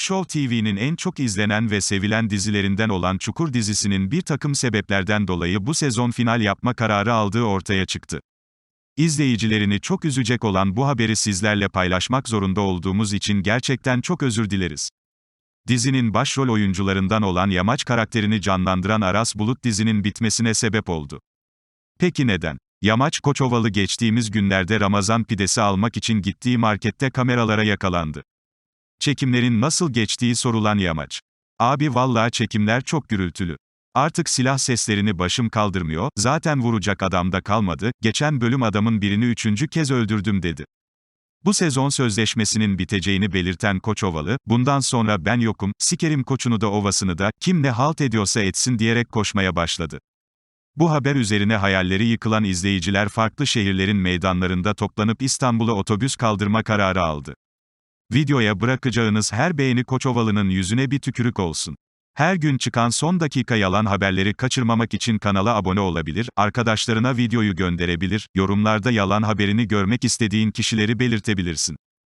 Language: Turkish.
Show TV'nin en çok izlenen ve sevilen dizilerinden olan Çukur dizisinin bir takım sebeplerden dolayı bu sezon final yapma kararı aldığı ortaya çıktı. İzleyicilerini çok üzecek olan bu haberi sizlerle paylaşmak zorunda olduğumuz için gerçekten çok özür dileriz. Dizinin başrol oyuncularından olan Yamaç karakterini canlandıran Aras Bulut dizinin bitmesine sebep oldu. Peki neden? Yamaç Koçovalı geçtiğimiz günlerde Ramazan pidesi almak için gittiği markette kameralara yakalandı. Çekimlerin nasıl geçtiği sorulan Yamaç. Abi vallahi çekimler çok gürültülü. Artık silah seslerini başım kaldırmıyor, zaten vuracak adam da kalmadı, geçen bölüm adamın birini üçüncü kez öldürdüm dedi. Bu sezon sözleşmesinin biteceğini belirten Koçovalı, bundan sonra ben yokum, sikerim koçunu da ovasını da, kim ne halt ediyorsa etsin diyerek koşmaya başladı. Bu haber üzerine hayalleri yıkılan izleyiciler farklı şehirlerin meydanlarında toplanıp İstanbul'a otobüs kaldırma kararı aldı. Videoya bırakacağınız her beğeni Koçovalı'nın yüzüne bir tükürük olsun. Her gün çıkan son dakika yalan haberleri kaçırmamak için kanala abone olabilir, arkadaşlarına videoyu gönderebilir, yorumlarda yalan haberini görmek istediğin kişileri belirtebilirsin.